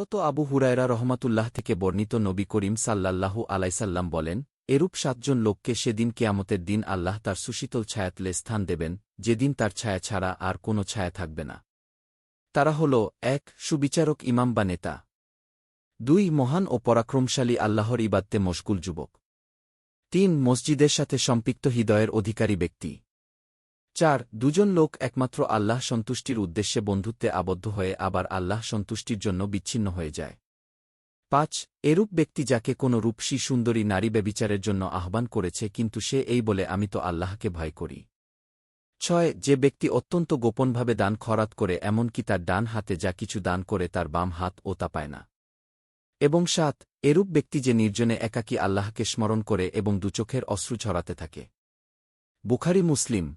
হজরত আবু হুরায়রা রহমাতুল্লাহ থেকে বর্ণিত নবী করিম সাল্লাল্লাহু আলাইসাল্লাম বলেন, এরূপ সাতজন লোককে সেদিন কেয়ামতের দিন আল্লাহ তার সুশীতল ছায়াতলে স্থান দেবেন, যেদিন তার ছায়া ছাড়া আর কোনো ছায়া থাকবে না। তারা হল, এক, সুবিচারক ইমাম বা নেতা। দুই, মহান ও পরাক্রমশালী আল্লাহর ইবাদতে মশগুল যুবক। তিন, মসজিদের সাথে সম্পৃক্ত হৃদয়ের অধিকারী ব্যক্তি। চার, দুজন লোক একমাত্র আল্লাহ সন্তুষ্টির উদ্দেশ্যে বন্ধুত্বে আবদ্ধ হয়ে আবার আল্লাহ সন্তুষ্টির জন্য বিচ্ছিন্ন হয়ে যায়। পাঁচ, এরূপ ব্যক্তি যাকে কোনো রূপসী সুন্দরী নারী ব্যবিচারের জন্য আহ্বান করেছে কিন্তু সে এই বলে, আমি তো আল্লাহকে ভয় করি। ছয়, যে ব্যক্তি অত্যন্ত গোপনভাবে দান খরাত করে এমনকি তার ডান হাতে যা কিছু দান করে তার বাম হাত ও তা পায় না। এবং সাত, এরূপ ব্যক্তি যে নির্জনে একাকী আল্লাহকে স্মরণ করে এবং দুচোখের অশ্রু ছড়াতে থাকে। বুখারি, মুসলিম